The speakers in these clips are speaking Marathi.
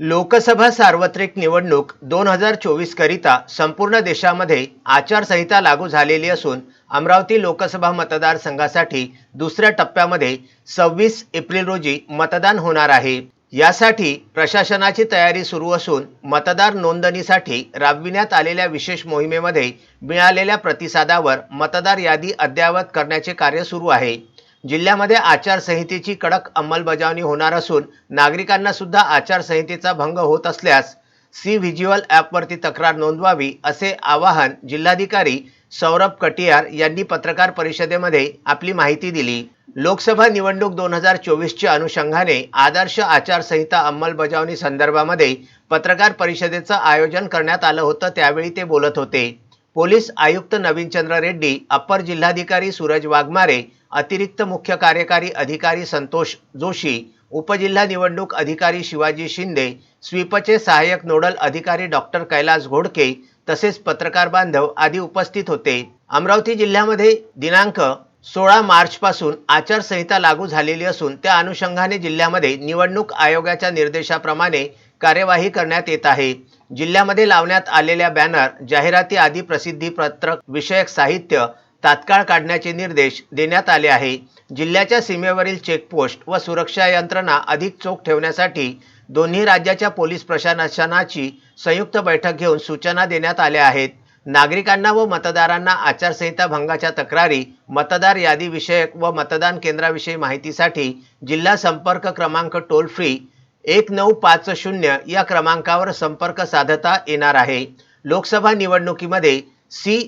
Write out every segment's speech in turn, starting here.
लोकसभा सार्वत्रिक निवडणूक दोन हजार चोवीस करिता संपूर्ण देशामध्ये आचारसंहिता लागू झालेली असून अमरावती लोकसभा मतदारसंघासाठी दुसऱ्या टप्प्यामध्ये सव्वीस एप्रिल रोजी मतदान होणार आहे. यासाठी प्रशासनाची तयारी सुरू असून मतदार नोंदणीसाठी राबविण्यात आलेल्या विशेष मोहिमेमध्ये मिळालेल्या प्रतिसादावर मतदार यादी अद्ययावत करण्याचे कार्य सुरू आहे. जिल्ह्यामध्ये आचारसंहितेची कडक अंमलबजावणी होणार असून नागरिकांना सुद्धा आचारसंहितेचा भंग होत असल्यास सी व्हिज्युअल ॲपवरती तक्रार नोंदवावी असे आवाहन जिल्हाधिकारी सौरभ कटियार यांनी पत्रकार परिषदेमध्ये आपली माहिती दिली. लोकसभा निवडणूक दोन हजार चोवीसच्या अनुषंगाने आदर्श आचारसंहिता अंमलबजावणी संदर्भामध्ये पत्रकार परिषदेचं आयोजन करण्यात आलं होतं त्यावेळी ते बोलत होते. पोलीस आयुक्त नवीनचंद्र रेड्डी अप्पर जिल्हाधिकारी सूरज वाघमारे अतिरिक्त मुख्य कार्यकारी अधिकारी संतोष जोशी उपजिल्हा निवडणूक अधिकारी शिवाजी शिंदे स्वीपचे सहाय्यक नोडल अधिकारी डॉक्टर कैलास घोडके तसेच पत्रकार बांधव आदी उपस्थित होते. अमरावती जिल्ह्यामध्ये दिनांक सोळा मार्चपासून आचारसंहिता लागू झालेली असून त्या अनुषंगाने जिल्ह्यामध्ये निवडणूक आयोगाच्या निर्देशाप्रमाणे कार्यवाही करण्यात येत आहे. जिल्ह्यामध्ये लावण्यात आलेल्या बॅनर जाहिराती आदी प्रसिद्धी पत्रक विषयक साहित्य तात्काळ काढण्याचे निर्देश देण्यात आले आहे. जिल्ह्याच्या सीमेवरील चेकपोस्ट व सुरक्षा यंत्रणा अधिक चोख ठेवण्यासाठी दोन्ही राज्याच्या पोलीस प्रशासनाची संयुक्त बैठक घेऊन सूचना देण्यात आल्या आहेत. नागरिकांना व मतदारांना आचारसंहिता भंगाच्या तक्रारी मतदार यादीविषयक व मतदान केंद्राविषयी माहितीसाठी जिल्हा संपर्क क्रमांक टोल फ्री एक नऊ पाच शून्य या क्रमांकावर संपर्क साधता येणार आहे. लोकसभा निवडणुकीमध्ये सी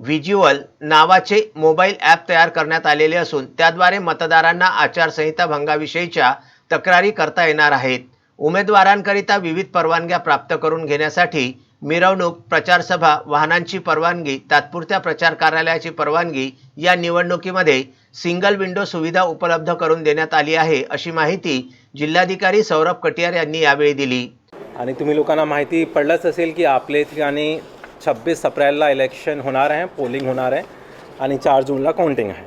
व्हिज्युअल नावाचे मोबाईल ॲप तयार करण्यात आलेले असून त्याद्वारे मतदारांना आचारसंहिता भंगाविषयीच्या तक्रारी करता येणार आहेत. उमेदवारांकरिता विविध परवानग्या प्राप्त करून घेण्यासाठी मिरवणूक प्रचारसभा वाहनांची परवानगी तात्पुरत्या प्रचार कार्यालयाची परवानगी या निवडणुकीमध्ये सिंगल विंडो सुविधा उपलब्ध करून देण्यात आली आहे अशी माहिती जिल्हाधिकारी सौरभ कटियार यांनी यावेळी दिली. आणि तुम्ही लोकांना माहिती पडलंच असेल की आपल्या ठिकाणी छब्बीस अप्रैलला इलेक्शन होणार आहे पोलिंग होणार आहे आणि चार जूनला काउंटिंग आहे.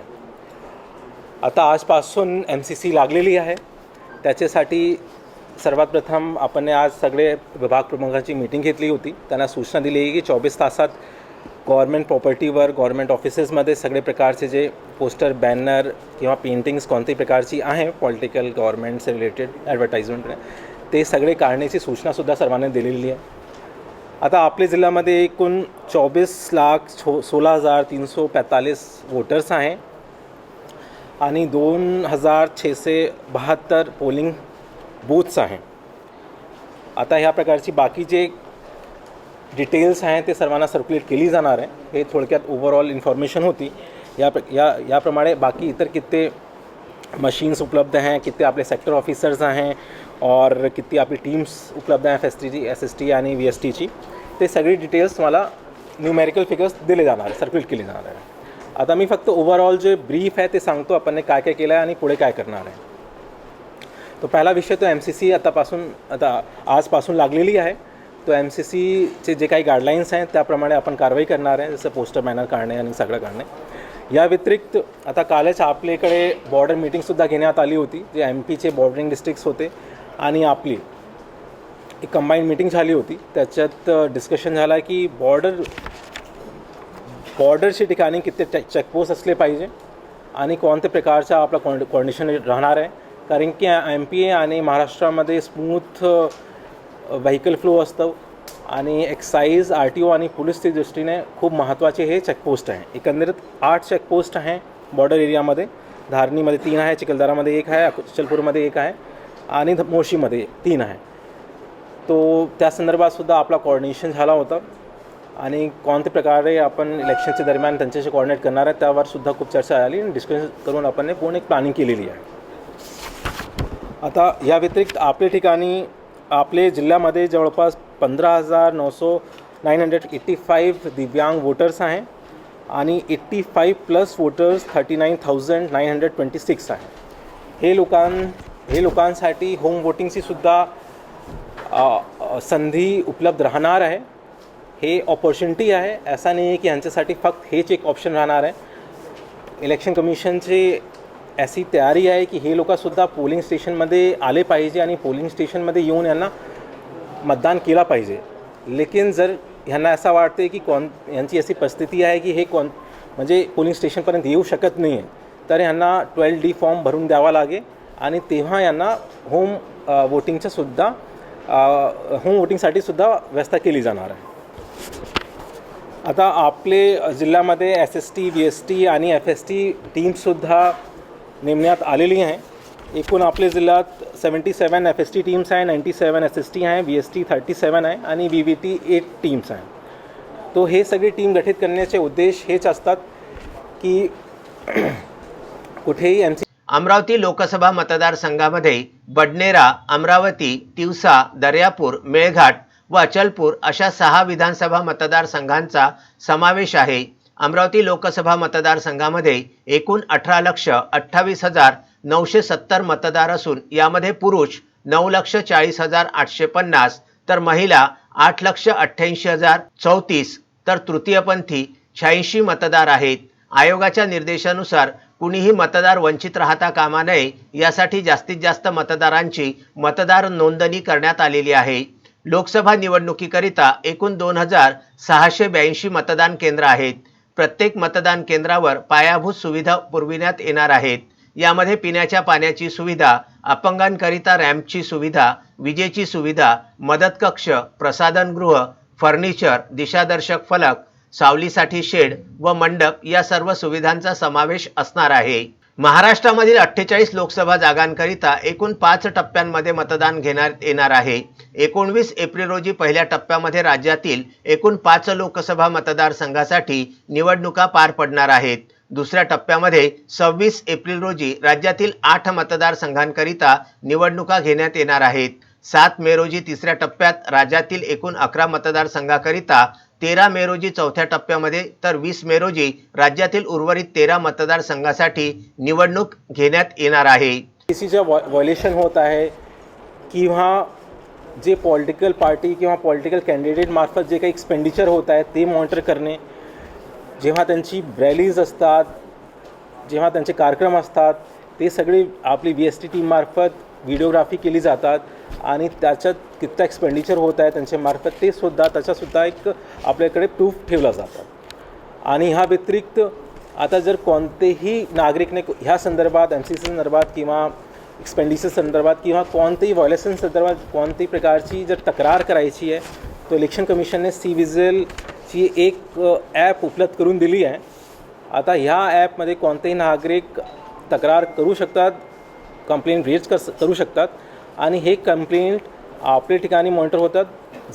आता आजपासून एम सी सी लागलेली आहे. त्याच्यासाठी सर्वात प्रथम आपण आज सगळे विभाग प्रमुखांची मीटिंग घेतली होती. त्यांना सूचना दिली आहे की चोवीस तासात गव्हर्मेंट प्रॉपर्टीवर गव्हर्मेंट ऑफिसेसमध्ये सगळे प्रकारचे जे पोस्टर बॅनर किंवा पेंटिंग्स कोणत्याही प्रकारची आहे पॉलिटिकल गव्हर्मेंटचे रिलेटेड ॲडव्हर्टाइजमेंट ते सगळे काढण्याची सूचनासुद्धा सर्वांनी दिलेली आहे. आता आपल्या जिल्ह्यामध्ये एकूण चोवीस लाख छो सोळा हजार तीनशे पैंतालीस वोटर्स आहे. आणि दोन हजार छेशे बहात्तर पोलिंग बूथ्स आहे. आता ह्या प्रकारची बाकी जे डिटेल्स आहेत ते सर्वांना सर्क्युलेट केली जाणार आहे. हे थोडक्यात ओव्हरऑल इन्फॉर्मेशन होती. या प्र या याप्रमाणे बाकी इतर किती मशीन्स उपलब्ध हैं किती आपले सेक्टर ऑफिसर्स हैं और किती आपली टीम्स उपलब्ध आहे एफ एस टी जी एस एस टी आणि व्ही एस टीची ते सगळी डिटेल्स तुम्हाला न्यूमेरिकल फिगर्स दिले जाणार आहे सर्क्युलेट केले जाणार आहे आता मी फक्त ओव्हरऑल जे ब्रीफ आहे ते सांगतो आपण काय काय केलं आहे आणि पुढे काय करणार आहे तो पहिला विषय तो एम सी सी आतापासून आता आजपासून लागलेली आहे। तो एम सी सीचे जे काही गाईडलाईन्स आहेत त्याप्रमाणे आपण कारवाई करणार आहे जसं पोस्टर बॅनर काढणे आणि सगळं काढणे। या व्यतिरिक्त आता कालच आपल्याकडे बॉर्डर मीटिंगसुद्धा घेण्यात आली होती जे एम पीचे बॉर्डरिंग डिस्ट्रिक्ट्स होते आणि आपली एक कंबाईंड मीटिंग झाली होती. त्याच्यात डिस्कशन झाला की बॉर्डर बॉर्डरच्या ठिकाणी किती चे चेकपोस्ट असले पाहिजे आणि कोणत्या प्रकारचा आपला कॉन्ड कॉन्डिशन राहणार आहे. कारण की एम पी ए आणि महाराष्ट्रामध्ये स्मूथ व्हेकल फ्लो असतं आणि एक्साईज आर टी ओ आणि पोलीसच्या दृष्टीने खूप महत्त्वाचे हे चेकपोस्ट आहे. एकंदरीत आठ चेकपोस्ट आहे बॉर्डर एरियामध्ये धारणीमध्ये तीन आहे चिखलदरामध्ये एक आहे अचलपूरमध्ये एक आहे. आणि मोशीमध्ये तीन आहे. तो त्या संदर्भातसुद्धा आपला कॉर्डिनेशन झाला होता. आणि कोणत्या प्रकारे आपण इलेक्शनच्या दरम्यान त्यांच्याशी कॉर्डिनेट करणार आहे त्यावर सुद्धा खूप चर्चा झाली आणि डिस्कशन करून आपण पूर्ण एक प्लॅनिंग केलेली आहे. आता या व्यतिरिक्त आपल्या ठिकाणी आपले जिल्ह्यामध्ये जवळपास पंधरा हजार नऊशे नाईन हंड्रेड एट्टी फाईव्ह दिव्यांग वोटर्स आहे आणि eighty five plus voters thirty nine thousand nine hundred twenty six आहे. हे लोकां हे लोकांसाठी होम वोटिंगची सुद्धा संधी उपलब्ध राहणार आहे. हे ऑपॉर्च्युनिटी आहे. असा नाही आहे की यांच्यासाठी फक्त हेच एक ऑप्शन राहणार आहे. इलेक्शन कमिशनची अशी तयारी आहे की हे लोकसुद्धा पोलिंग स्टेशनमध्ये आले पाहिजे आणि पोलिंग स्टेशनमध्ये येऊन यांना मतदान केला पाहिजे. लेकिन जर ह्यांना असं वाटते की कोण यांची अशी परिस्थिती आहे की हे कोण म्हणजे पोलिंग स्टेशनपर्यंत येऊ शकत नाही आहे तर ह्यांना ट्वेल्व डी फॉर्म भरून द्यावा लागेल. आणि तेव्हा यांना होम वोटिंगच्या सुद्धा होम वोटिंगसाठी सुद्धा व्यवस्था केली जाणार आहे. आता आपले जिल्ह्यामध्ये S S T B S T आणि एफ एस टी टीमसुद्धा नेमण्यात आलेली आहे. एकूण आपल्या जिल्ह्यात seventy seven F S T teams आहे ninety seven S S T आहे B S T thirty seven आहे आणि B B T eight teams आहे. तो हे सगळी टीम गठीत करण्याचे उद्देश हेच असतात की कुठेही एम सी अमरावती लोकसभा मतदारसंघामध्ये बडनेरा अमरावती तिवसा दर्यापूर मेळघाट व अचलपूर अशा सहा विधानसभा मतदारसंघांचा समावेश आहे. अमरावती लोकसभा मतदारसंघामध्ये एकूण अठरा लक्ष अठ्ठावीस हजार नऊशे सत्तर मतदार असून यामध्ये पुरुष नऊ लक्ष चाळीस हजार आठशे पन्नास तर महिला आठ लक्ष अठ्ठ्याऐंशी हजार चौतीस तर तृतीयपंथी शहाऐंशी मतदार आहेत. आयोगाच्या निर्देशानुसार कुणीही मतदार वंचित राहता कामा नये यासाठी जास्तीत जास्त मतदारांची मतदार नोंदणी करण्यात आलेली आहे. लोकसभा निवडणुकीकरिता एकूण दोन हजार सहाशे ब्याऐंशी मतदान केंद्र आहेत. प्रत्येक मतदान केंद्रावर पायाभूत सुविधा पुरविण्यात येणार आहेत. यामध्ये पिण्याच्या पाण्याची सुविधा अपंगांकरिता रॅम्पची सुविधा विजेची सुविधा मदत कक्ष प्रसाधनगृह फर्निचर दिशादर्शक फलक सावलीसाठी शेड व मंडप या सर्व सुविधांचा समावेश असणार आहे. महाराष्ट्रामधील अठ्ठेचाळीस लोकसभा जागांकरिता एकूण पाच टप्प्यांमध्ये मतदान घेण्यात येणार आहे. एकोणवीस एप्रिल रोजी पहिल्या टप्प्यामध्ये राज्यातील एकूण पाच लोकसभा मतदारसंघासाठी निवडणुका पार पडणार आहेत. दुसऱ्या टप्प्यामध्ये सव्वीस एप्रिल रोजी राज्यातील आठ मतदारसंघांकरिता निवडणुका घेण्यात येणार आहेत. सात मे रोजी तिसऱ्या टप्प्यात राज्यातील एकूण अकरा मतदारसंघाकरिता तेरा मे रोजी चौथ्या टप्प्यामध्ये तर वीस मे रोजी राज्यातील उर्वरित तेरा मतदारसंघासाठी निवडणूक घेण्यात येणार आहे. जे व्हायलेशन होत आहे किंवा जे पॉलिटिकल पार्टी किंवा पॉलिटिकल कॅन्डिडेट मार्फत जे काही एक्सपेंडिचर होत आहे ते मॉनिटर करणे जेव्हा त्यांची रॅलीज असतात जेव्हा त्यांचे कार्यक्रम असतात ते सगळे आपली बी एस टी टीममार्फत व्हिडिओग्राफी केली जातात. आणि त्याच्यात किती एक्सपेंडिचर होत आहे त्यांचे मार्फत ते सुद्धा त्याच्यासुद्धा एक आपल्याकडे प्रूफ ठेवला जातात आणि ह्या व्यतिरिक्त आता जर कोणतेही नागरिकने ह्या संदर्भात एम सी सी संदर्भात किंवा एक्सपेंडिचर संदर्भात किंवा कोणतेही व्हायलेशन संदर्भात कोणत्याही प्रकारची जर तक्रार करायची आहे तो इलेक्शन कमिशनने सी विझेलची एक ॲप उपलब्ध करून दिली आहे. आता ह्या ॲपमध्ये कोणतेही नागरिक तक्रार करू शकतात कंप्लेंट रेज कर करू शकतात. आणि हे कंप्लेंट आपल्या ठिकाणी मॉनिटर होतात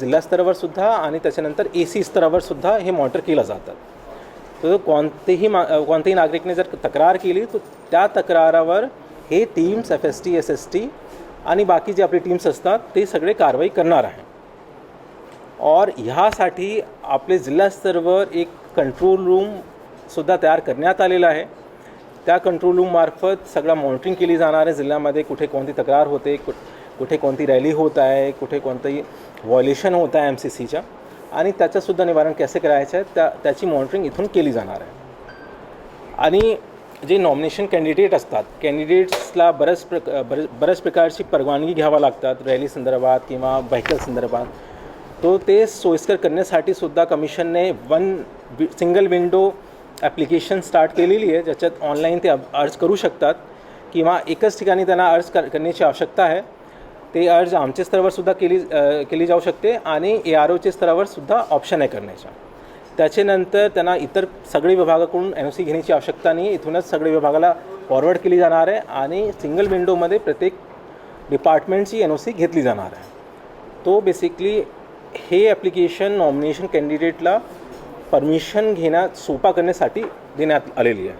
जिल्हा स्तरावर सुद्धा आणि त्याच्यानंतर ए सी स्तरावर सुद्धा हे मॉनिटर केलं जातात तर कोणतेही मा कोणत्याही नागरिकने जर तक्रार केली तर त्या तक्रारावर हे teams F S T S S T आणि बाकी जे आपले टीम्स असतात ते सगळे कारवाई करणार आहे. और ह्यासाठी आपले जिल्हास्तरावर एक कंट्रोल रूमसुद्धा तयार करण्यात आलेला आहे. त्या कंट्रोल रूममार्फत सगळं मॉनिटरिंग केली जाणार आहे जिल्ह्यामध्ये कुठे कोणती तक्रार होते कुठे कुठे कोणती रॅली होत आहे कुठे कोणतंही व्हॉयलेशन होत आहे एम सी सीच्या आणि त्याचंसुद्धा निवारण कसे करायचं आहे त्या त्याची मॉनिटरिंग इथून केली जाणार आहे. आणि जे नॉमिनेशन कॅन्डिडेट असतात कॅन्डिडेट्सला बऱ्याच प्रक बरेच बऱ्याच प्रकारची परवानगी घ्यावा लागतात रॅली संदर्भात किंवा व्हेकल संदर्भात. तो ते सोयीस्कर करण्यासाठी सुद्धा कमिशनने one single window application start केलेली आहे ज्याच्यात ऑनलाईन ते अर्ज करू शकतात किंवा एकच ठिकाणी त्यांना अर्ज कर करण्याची आवश्यकता आहे. ते अर्ज आमच्या स्तरावर सुद्धा केली केली जाऊ शकते आणि ए आर ओच्या स्तरावर सुद्धा ऑप्शन आहे करण्याचा त्याच्यानंतर त्यांना इतर सगळे विभागाकडून एन ओ सी घेण्याची आवश्यकता नाही. इथूनच सगळे विभागाला फॉरवर्ड केली जाणार आहे आणि सिंगल विंडोमध्ये प्रत्येक डिपार्टमेंटची एन ओ सी घेतली जाणार आहे. तो बेसिकली हे ॲप्लिकेशन नॉमिनेशन कॅन्डिडेटला परमिशन घेण्यात सोपा करण्यासाठी देण्यात आलेली आहे.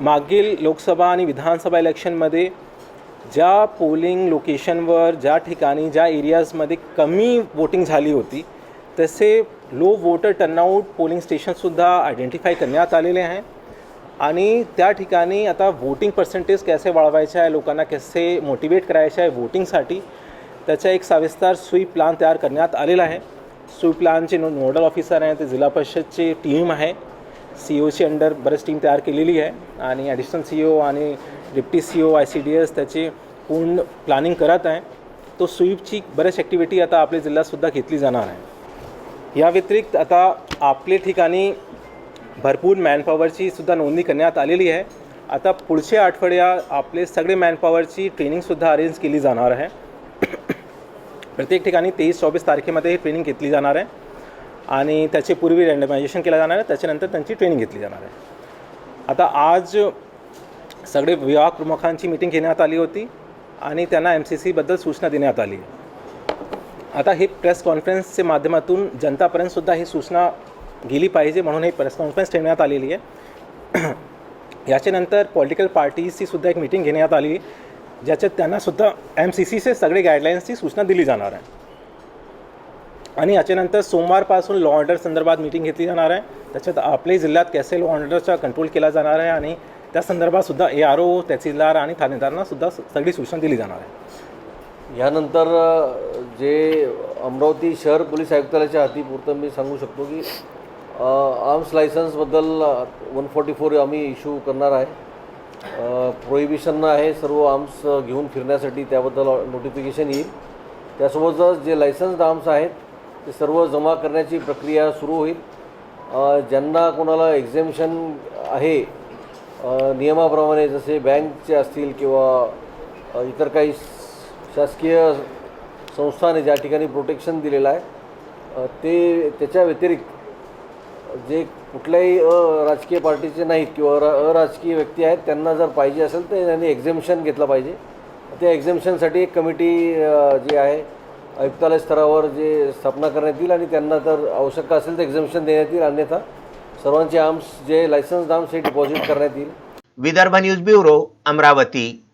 मागील लोकसभा आणि विधानसभा इलेक्शनमध्ये ज्या पोलिंग लोकेशनवर ज्या ठिकाणी ज्या एरियाजमध्ये कमी वोटिंग झाली होती तसे लो वोटर टर्नआउट पोलिंग स्टेशनसुद्धा आयडेंटिफाय करण्यात आलेले आहे. आणि त्या ठिकाणी आता वोटिंग पर्सेंटेज कसे वाढवायचे आहे लोकांना कसे मोटिवेट करायचे आहे वोटिंगसाठी त्याचा एक सविस्तर स्वीप प्लान तयार करण्यात आलेला आहे. स्वीप प्लानचे नो नोडल ऑफिसर आहे ते जिल्हा परिषदची टीम आहे. सी ओची अंडर बरेच टीम तयार केलेली आहे. आणि ॲडिशनल सी ओ आणि deputy C O I C D S त्याची पूर्ण प्लॅनिंग करत आहे. तो स्वीपची बऱ्याच ॲक्टिव्हिटी आता आपल्या जिल्ह्यातसुद्धा घेतली जाणार आहे. या व्यतिरिक्त आता आपल्या ठिकाणी भरपूर मॅनपॉवरची सुद्धा नोंदणी करण्यात आलेली आहे. आता पुढच्या आठवड्या आपले सगळे मॅनपॉवरची ट्रेनिंगसुद्धा अरेंज केली जाणार आहे. प्रत्येक ठिकाणी तेवीस चोवीस तारखेमध्ये ही ट्रेनिंग घेतली जाणार आहे. आणि त्याचे पूर्वी रँडमायझेशन केलं जाणार आहे. त्याच्यानंतर त्यांची ट्रेनिंग घेतली जाणार आहे. आता आज सगळे विभाग प्रमुखांची मीटिंग घेण्यात आली होती आणि त्यांना एम सी सीबद्दल सूचना देण्यात आली. आता हे प्रेस कॉन्फरन्सच्या माध्यमातून जनतापर्यंतसुद्धा ही सूचना गेली पाहिजे म्हणून ही प्रेस कॉन्फरन्स ठेवण्यात आलेली आहे. याच्यानंतर पॉलिटिकल पार्टीजची सुद्धा एक मीटिंग घेण्यात आली. ज्याच्यात त्यांनासुद्धा एम सी सीचे सगळे गाईडलाईन्सची सूचना दिली जाणार आहे. आणि याच्यानंतर सोमवारपासून लॉ ऑर्डर संदर्भात मीटिंग घेतली जाणार आहे. त्याच्यात आपल्या जिल्ह्यात कॅसे लॉ ऑर्डरचा कंट्रोल केला जाणार आहे आणि त्या संदर्भात सुद्धा ए आर ओ तहसीलदार आणि ठाणेदारांना सुद्धा सगळी सूचना दिली जाणार आहे. यानंतर जे अमरावती शहर पोलीस आयुक्तालयाच्या हातीपुरतं मी सांगू शकतो की आर्म्स लायसन्सबद्दल वन फोर्टी फोर आम्ही इश्यू करणार आहे. प्रोहिबिशन आहे सर्व आर्म्स घेऊन फिरण्यासाठी त्याबद्दल नोटिफिकेशन येईल. त्यासोबतच जे लायसन्स आर्म्स आहेत ते सर्व जमा करण्याची प्रक्रिया सुरू होईल. ज्यांना कोणाला एक्झेम्शन आहे नियमाप्रमाणे जसे बँकचे असतील किंवा इतर काही शासकीय संस्थाने ज्या ठिकाणी प्रोटेक्शन दिलेलं आहे ते त्याच्या व्यतिरिक्त जे कुठल्याही राजकीय पार्टीचे नाहीत किंवा अराजकीय व्यक्ती आहेत त्यांना जर पाहिजे असेल तर त्यांनी एक्झेम्शन घेतलं पाहिजे. त्या एक्झेम्शनसाठी एक कमिटी जी आहे आयुक्तालय स्तरावर जे स्थापना करण्यात येईल आणि त्यांना जर आवश्यकता असेल तर एक्झेम्शन देण्यात येईल अन्यथा सर्वांचे आर्म्स जे लायसन्स आर्म्स हे डिपॉझिट करण्यात येईल. Vidarbha news bureau Amravati.